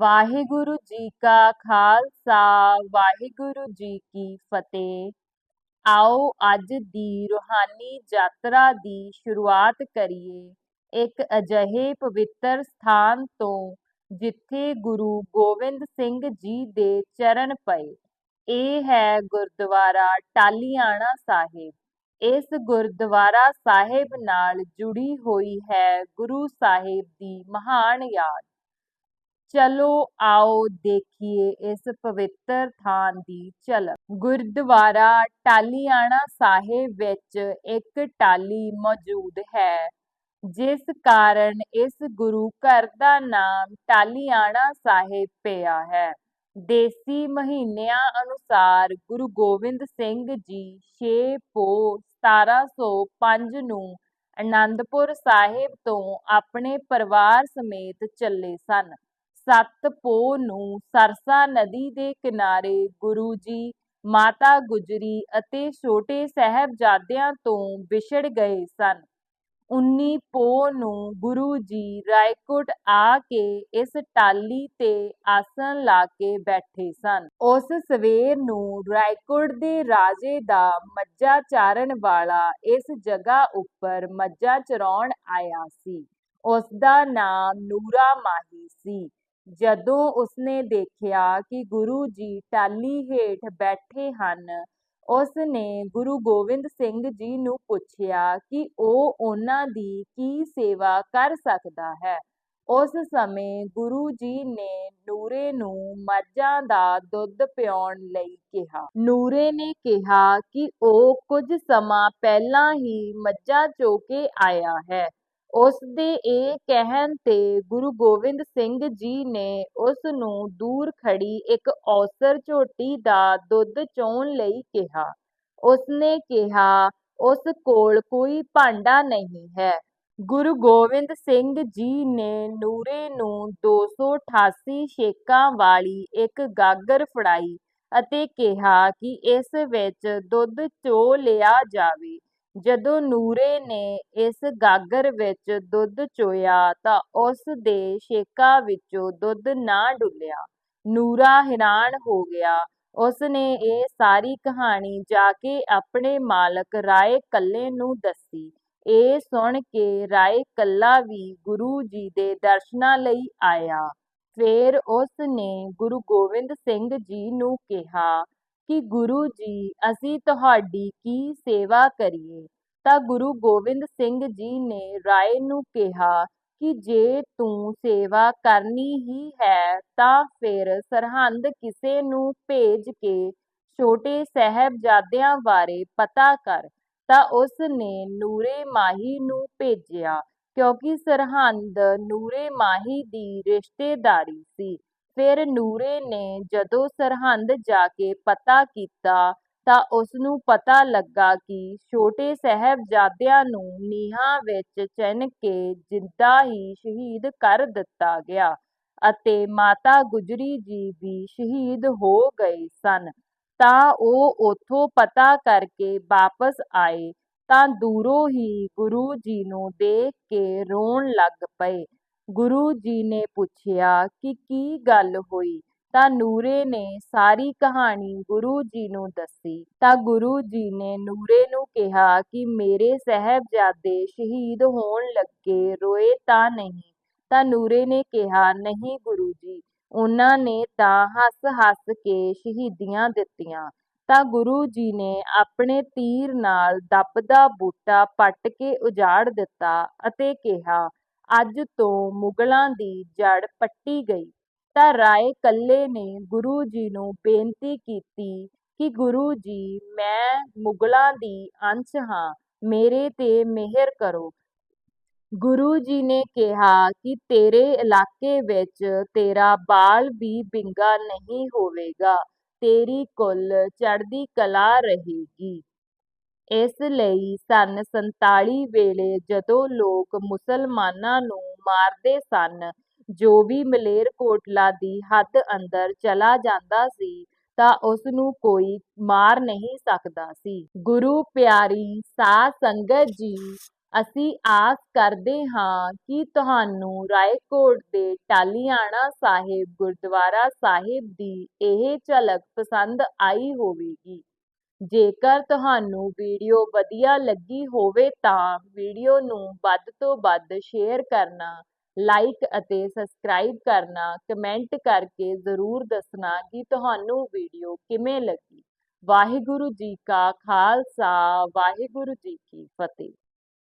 ਵਾਹਿਗੁਰੂ ਜੀ ਕਾ ਖਾਲਸਾ, ਵਾਹਿਗੁਰੂ ਜੀ ਕੀ ਫਤਿਹ। ਆਓ ਅੱਜ ਦੀ ਰੂਹਾਨੀ ਯਾਤਰਾ ਦੀ ਸ਼ੁਰੂਆਤ ਕਰੀਏ। ਇੱਕ ਅਜਿਹੇ ਪਵਿੱਤਰ ਸਥਾਨ ਤੋਂ ਜਿੱਥੇ ਗੁਰੂ ਗੋਬਿੰਦ ਸਿੰਘ ਜੀ ਦੇ ਚਰਨ ਪਏ। ਇਹ ਹੈ ਗੁਰਦੁਆਰਾ ਟਾਲੀਆਣਾ ਸਾਹਿਬ। ਇਸ ਗੁਰਦੁਆਰਾ ਸਾਹਿਬ ਨਾਲ ਜੁੜੀ ਹੋਈ ਹੈ ਗੁਰੂ ਸਾਹਿਬ ਦੀ ਮਹਾਨ ਯਾਦ। ਚਲੋ ਆਓ ਦੇਖੀਏ ਇਸ ਪਵਿੱਤਰ ਥਾਂ ਦੀ ਝਲਕ। ਗੁਰਦੁਆਰਾ ਟਾਲੀਆਣਾ ਸਾਹਿਬ ਵਿੱਚ ਇੱਕ ਟਾਲੀ ਮੌਜੂਦ ਹੈ, ਜਿਸ ਕਾਰਨ ਇਸ ਗੁਰੂ ਘਰ ਦਾ ਨਾਮ ਟਾਲੀਆਣਾ ਸਾਹਿਬ ਪਿਆ ਹੈ। ਦੇਸੀ ਮਹੀਨਿਆਂ ਅਨੁਸਾਰ ਗੁਰੂ ਗੋਬਿੰਦ ਸਿੰਘ ਜੀ 6 ਪੋ 1705 ਨੂੰ ਅਨੰਦਪੁਰ ਸਾਹਿਬ ਤੋਂ ਆਪਣੇ ਪਰਿਵਾਰ ਸਮੇਤ ਚੱਲੇ ਸਨ। ਸੱਤ ਪੋ ਨੂੰ ਸਰਸਾ ਨਦੀ ਦੇ ਕਿਨਾਰੇ ਗੁਰੂ ਜੀ, ਮਾਤਾ ਗੁਜਰੀ ਅਤੇ ਛੋਟੇ ਸਾਹਿਬਜ਼ਾਦਿਆਂ ਤੋਂ ਵਿਛੜ ਗਏ ਸਨ। 19 ਪੋ ਨੂੰ ਗੁਰੂ ਜੀ ਰਾਏਕੋਟ ਆ ਕੇ ਇਸ ਟਾਲੀ ਤੇ ਆਸਣ ਲਾ ਕੇ ਬੈਠੇ ਸਨ। ਉਸ ਸਵੇਰ ਨੂੰ ਰਾਏਕੋਟ ਦੇ ਰਾਜੇ ਦਾ ਮੱਝਾਂ ਚਾਰਨ ਵਾਲਾ ਇਸ ਜਗ੍ਹਾ ਉੱਪਰ ਮੱਝਾਂ ਚਰਾਉਣ ਆਇਆ ਸੀ। ਉਸ ਦਾ ਨਾਮ ਨੂਰਾ ਮਾਹੀ ਸੀ। ਜਦੋਂ ਉਸਨੇ ਦੇਖਿਆ ਕਿ ਗੁਰੂ ਜੀ ਟਾਹਲੀ ਹੇਠ ਬੈਠੇ ਹਨ ਉਸ ਨੇ ਗੁਰੂ ਗੋਬਿੰਦ ਸਿੰਘ ਜੀ ਨੂੰ ਪੁੱਛਿਆ ਕਿ ਉਹ ਉਹਨਾਂ ਦੀ ਕੀ ਸੇਵਾ ਕਰ ਸਕਦਾ ਹੈ। ਉਸ ਸਮੇਂ ਗੁਰੂ ਜੀ ਨੇ ਨੂਰੇ ਨੂੰ ਮੱਝਾਂ ਦਾ ਦੁੱਧ ਪਿਆਉਣ ਲਈ ਕਿਹਾ। ਨੂਰੇ ਨੇ ਕਿਹਾ ਕਿ ਉਹ ਕੁਝ ਸਮਾਂ ਪਹਿਲਾਂ ਹੀ ਮੱਝਾਂ ਚੋ ਕੇ ਆਇਆ ਹੈ। ਉਸ ਦੇ ਇਹ ਕਹਿਣ ਤੇ ਗੁਰੂ ਗੋਬਿੰਦ ਸਿੰਘ ਜੀ ਨੇ ਉਸ ਨੂੰ ਦੂਰ ਖੜੀ ਇੱਕ ਔਸਰ ਝੋਟੀ ਦਾ ਦੁੱਧ ਚੋਣ ਲਈ ਕਿਹਾ। ਉਸਨੇ ਕਿਹਾ, ਉਸ ਕੋਲ ਕੋਈ ਭਾਂਡਾ ਨਹੀਂ ਹੈ। ਗੁਰੂ ਗੋਬਿੰਦ ਸਿੰਘ ਜੀ ਨੇ ਨੂਰੇ ਨੂੰ 288 ਛੇਕਾਂ ਵਾਲੀ ਇੱਕ ਗਾਗਰ ਫੜਾਈ ਅਤੇ ਕਿਹਾ ਕਿ ਇਸ ਵਿੱਚ ਦੁੱਧ ਚੋ ਲਿਆ ਜਾਵੇ। ਜਦੋਂ ਨੂਰੇ ਨੇ ਇਸ ਗਾਗਰ ਵਿੱਚ ਦੁੱਧ ਚੋਇਆ ਤਾਂ ਉਸ ਦੇ ਛੇਕਾਂ ਵਿੱਚੋਂ ਦੁੱਧ ਨਾ ਡੁੱਲਿਆ। ਨੂਰਾ ਹੈਰਾਨ ਹੋ ਗਿਆ। ਉਸ ਨੇ ਇਹ ਸਾਰੀ ਕਹਾਣੀ ਜਾ ਕੇ ਆਪਣੇ ਮਾਲਕ ਰਾਏ ਕੱਲੇ ਨੂੰ ਦੱਸੀ। ਇਹ ਸੁਣ ਕੇ ਰਾਏ ਕੱਲਾ ਵੀ ਗੁਰੂ ਜੀ ਦੇ ਦਰਸ਼ਨਾਂ ਲਈ ਆਇਆ। ਫਿਰ ਉਸ ਨੇ ਗੁਰੂ ਗੋਬਿੰਦ ਸਿੰਘ ਜੀ ਨੂੰ ਕਿਹਾ ਕਿ ਗੁਰੂ ਜੀ, ਅਸੀਂ ਤੁਹਾਡੀ ਕੀ ਸੇਵਾ ਕਰੀਏ? ਤਾਂ ਗੁਰੂ ਗੋਬਿੰਦ ਸਿੰਘ ਜੀ ਨੇ ਰਾਏ ਨੂੰ ਕਿਹਾ ਕਿ ਜੇ ਤੂੰ ਸੇਵਾ ਕਰਨੀ ਹੀ ਹੈ, ਤਾਂ ਫਿਰ ਸਰਹੰਦ ਕਿਸੇ ਨੂੰ ਭੇਜ ਕੇ ਛੋਟੇ ਸਾਹਿਬਜ਼ਾਦਿਆਂ ਬਾਰੇ ਪਤਾ ਕਰ। ਤਾਂ ਉਸ ਨੇ ਨੂਰੇ ਮਾਹੀ ਨੂੰ ਭੇਜਿਆ, ਕਿਉਂਕਿ ਸਰਹੰਦ ਨੂਰੇ ਮਾਹੀ ਦੀ ਰਿਸ਼ਤੇਦਾਰੀ ਸੀ। ਫਿਰ ਨੂਰੇ ਨੇ ਜਦੋਂ ਸਰਹੰਦ ਜਾ ਕੇ ਪਤਾ ਕੀਤਾ ਤਾਂ ਉਸ ਨੂੰ ਪਤਾ ਲੱਗਾ ਕਿ ਛੋਟੇ ਸਾਹਿਬਜ਼ਾਦਿਆਂ ਨੂੰ ਨੀਹਾਂ ਵਿੱਚ ਚਿਣ ਕੇ ਜਿੰਦਾ ਹੀ ਸ਼ਹੀਦ ਕਰ ਦਿੱਤਾ ਗਿਆ ਅਤੇ ਮਾਤਾ ਗੁਜਰੀ ਜੀ ਵੀ ਸ਼ਹੀਦ ਹੋ ਗਏ ਸਨ। ਤਾਂ ਉਹ ਉਥੋਂ ਪਤਾ ਕਰਕੇ ਵਾਪਸ ਆਏ ਤਾਂ ਦੂਰੋਂ ਹੀ ਗੁਰੂ ਜੀ ਨੂੰ ਦੇਖ ਕੇ ਰੋਣ ਲੱਗ ਪਏ। ਗੁਰੂ ਜੀ ਨੇ ਪੁੱਛਿਆ ਕਿ ਕੀ ਗੱਲ ਹੋਈ? ਤਾਂ ਨੂਰੇ ਨੇ ਸਾਰੀ ਕਹਾਣੀ ਗੁਰੂ ਜੀ ਨੂੰ ਦੱਸੀ। ਤਾਂ ਗੁਰੂ ਜੀ ਨੇ ਨੂਰੇ ਨੂੰ ਕਿਹਾ ਕਿ ਮੇਰੇ ਸਾਹਿਬਜ਼ਾਦੇ ਸ਼ਹੀਦ ਹੋਣ ਲੱਗੇ ਰੋਏ ਤਾਂ ਨਹੀਂ। ਤਾਂ ਨੂਰੇ ਨੇ ਕਿਹਾ, ਨਹੀਂ ਗੁਰੂ ਜੀ, ਉਹਨਾਂ ਨੇ ਤਾਂ ਹੱਸ-ਹੱਸ ਕੇ ਸ਼ਹੀਦੀਆਂ ਦਿੱਤੀਆਂ। ਤਾਂ ਗੁਰੂ ਜੀ ਨੇ ਆਪਣੇ ਤੀਰ ਨਾਲ ਦੱਬਦਾ ਬੂਟਾ ਪੱਟ ਕੇ ਉਜਾੜ ਦਿੱਤਾ ਅਤੇ ਕਿਹਾ ਅੱਜ ਤੋਂ ਮੁਗਲਾਂ ਦੀ ਜੜ ਪੱਟੀ ਗਈ। ਤਾਂ ਰਾਏ ਕੱਲੇ ਨੇ ਗੁਰੂ ਜੀ ਨੂੰ ਬੇਨਤੀ ਕੀਤੀ ਕਿ ਗੁਰੂ ਜੀ, ਮੈਂ ਮੁਗਲਾਂ ਦੀ ਅੰਸ਼ ਹਾਂ, ਮੇਰੇ ਤੇ ਮਿਹਰ ਕਰੋ। ਗੁਰੂ ਜੀ ਨੇ ਕਿਹਾ ਕਿ ਤੇਰੇ ਇਲਾਕੇ ਵਿੱਚ ਤੇਰਾ ਬਾਲ ਵੀ ਬਿੰਗਾ ਨਹੀਂ ਹੋਵੇਗਾ, ਤੇਰੀ ਕੁੱਲ ਚੜ੍ਹਦੀ ਕਲਾ ਰਹੇਗੀ। ਇਸ ਲਈ ਸੰਨ 47 ਵੇਲੇ ਜਦੋਂ ਲੋਕ ਮੁਸਲਮਾਨਾਂ ਨੂੰ ਮਾਰਦੇ ਸਨ, ਜੋ ਵੀ ਮਲੇਰਕੋਟਲਾ ਦੀ ਹੱਦ ਅੰਦਰ ਚਲਾ ਜਾਂਦਾ ਸੀ, ਤਾਂ ਉਸ ਨੂੰ ਕੋਈ ਮਾਰ ਨਹੀਂ ਸਕਦਾ ਸੀ। ਗੁਰੂ ਪਿਆਰੀ ਸਾਧ ਸੰਗਤ ਜੀ, ਅਸੀਂ ਆਸ ਕਰਦੇ ਹਾਂ ਕਿ ਤੁਹਾਨੂੰ ਰਾਏਕੋਟ ਦੇ ਟਾਲੀਆਣਾ ਸਾਹਿਬ, ਗੁਰਦੁਆਰਾ ਸਾਹਿਬ ਦੀ ਇਹ ਝਲਕ ਪਸੰਦ ਆਈ ਹੋਵੇਗੀ। ਜੇਕਰ ਤੁਹਾਨੂੰ ਵੀਡੀਓ ਵਧੀਆ ਲੱਗੀ ਹੋਵੇ ਤਾਂ ਵੀਡੀਓ ਨੂੰ ਵੱਧ ਤੋਂ ਵੱਧ ਸ਼ੇਅਰ ਕਰਨਾ, ਲਾਈਕ ਅਤੇ ਸਬਸਕ੍ਰਾਈਬ ਕਰਨਾ, ਕਮੈਂਟ ਕਰਕੇ ਜ਼ਰੂਰ ਦੱਸਣਾ ਕਿ ਤੁਹਾਨੂੰ ਵੀਡੀਓ ਕਿਵੇਂ ਲੱਗੀ। ਵਾਹਿਗੁਰੂ ਜੀ ਕਾ ਖਾਲਸਾ, ਵਾਹਿਗੁਰੂ ਜੀ ਕੀ ਫਤਿਹ।